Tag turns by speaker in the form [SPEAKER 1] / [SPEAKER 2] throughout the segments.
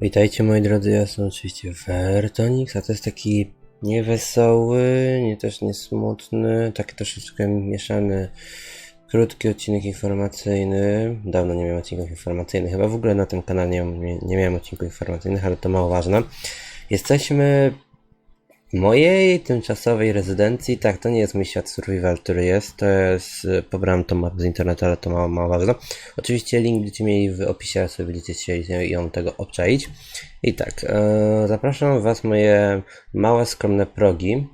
[SPEAKER 1] Witajcie moi drodzy, ja jestem oczywiście Vertonix, a to jest taki niewesoły, nie też nie smutny, taki troszeczkę mieszany, krótki odcinek informacyjny. Dawno nie miałem odcinków informacyjnych, chyba w ogóle na tym kanale nie, nie, miałem odcinków informacyjnych, ale to mało ważne. Jesteśmy mojej tymczasowej rezydencji, tak, to nie jest mój świat survival, który jest, to jest, y, pobrałem to map z internetu, ale to mało, mało ważne. Oczywiście link będziecie mieli w opisie, jak sobie będziecie chcieli ją tego obczaić. I tak, e, zapraszam Was moje małe, skromne progi.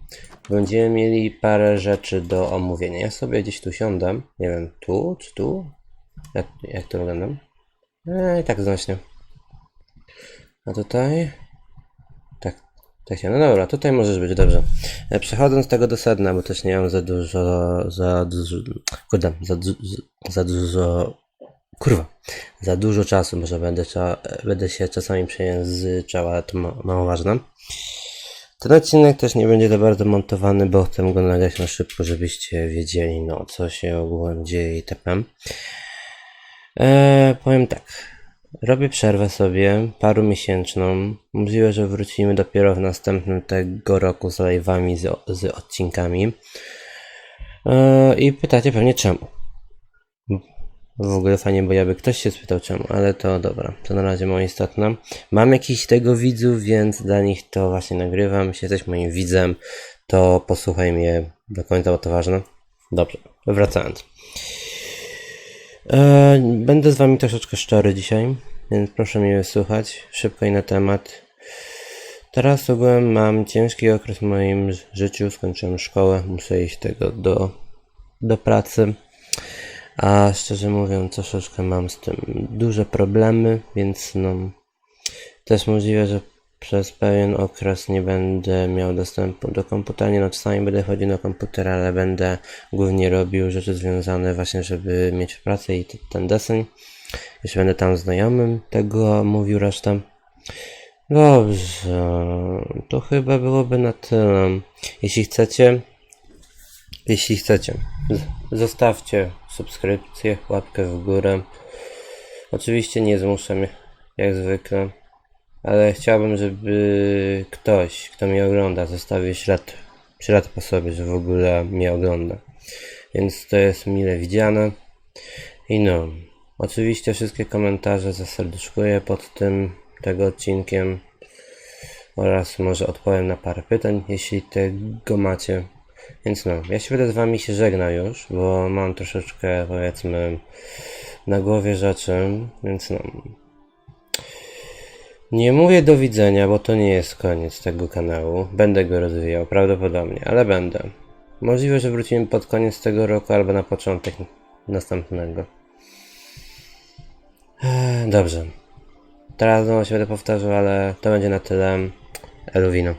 [SPEAKER 1] Będziemy mieli parę rzeczy do omówienia. Ja sobie gdzieś tu siądę, nie wiem, tu czy tu? Jak, jak to wygląda? E, tak znośnie. A tutaj? Się. No dobra, tutaj możesz być, dobrze. E, Przechodząc tego do sedna, bo też nie mam za dużo, za dużo, kurde, za, za dużo, kurwa, za dużo czasu, może będę, będę się czasami przejęzyczał, ale to ma, mało ważne. Ten odcinek też nie będzie za bardzo montowany, bo chcę go nagrać na szybko, żebyście wiedzieli, no, co się ogółem dzieje itp. Eee, powiem tak. Robię przerwę sobie, paru miesięczną. Możliwe, że wrócimy dopiero w następnym tego roku z live'ami, z, z odcinkami. Eee, I pytacie pewnie czemu. W ogóle fajnie, bo jakby ktoś się spytał czemu, ale to dobra, to na razie mało istotne. Mam jakiś tego widzów, więc dla nich to właśnie nagrywam. Jeśli jesteś moim widzem, to posłuchaj mnie do końca, bo to ważne. Dobrze, wracając. E, będę z wami troszeczkę szczery dzisiaj, więc proszę mnie wysłuchać szybko i na temat. Teraz ogółem mam ciężki okres w moim życiu, skończyłem szkołę, muszę iść tego do, do pracy. A szczerze mówiąc, troszeczkę mam z tym duże problemy, więc no też możliwe, że przez pewien okres nie będę miał dostępu do komputera. Nie no, czasami będę chodził na komputer, ale będę głównie robił rzeczy związane właśnie, żeby mieć pracę i ten deseń. Jeśli będę tam znajomym, tego mówił resztę. Dobrze, to chyba byłoby na tyle. Jeśli chcecie, jeśli chcecie, zostawcie subskrypcję, łapkę w górę. Oczywiście nie zmuszam, jak zwykle, ale chciałbym, żeby ktoś, kto mnie ogląda, zostawił ślad, ślad po sobie, że w ogóle mnie ogląda. Więc to jest mile widziane. I no, oczywiście wszystkie komentarze zaserduszkuję pod tym tego odcinkiem oraz może odpowiem na parę pytań, jeśli tego macie. Więc no, ja się będę z wami się żegnał już, bo mam troszeczkę powiedzmy na głowie rzeczy, więc no. Nie mówię do widzenia, bo to nie jest koniec tego kanału. Będę go rozwijał, prawdopodobnie, ale będę. Możliwe, że wrócimy pod koniec tego roku albo na początek następnego. Eee, Dobrze. Teraz znowu się będę powtarzał, ale to będzie na tyle. Eluwino.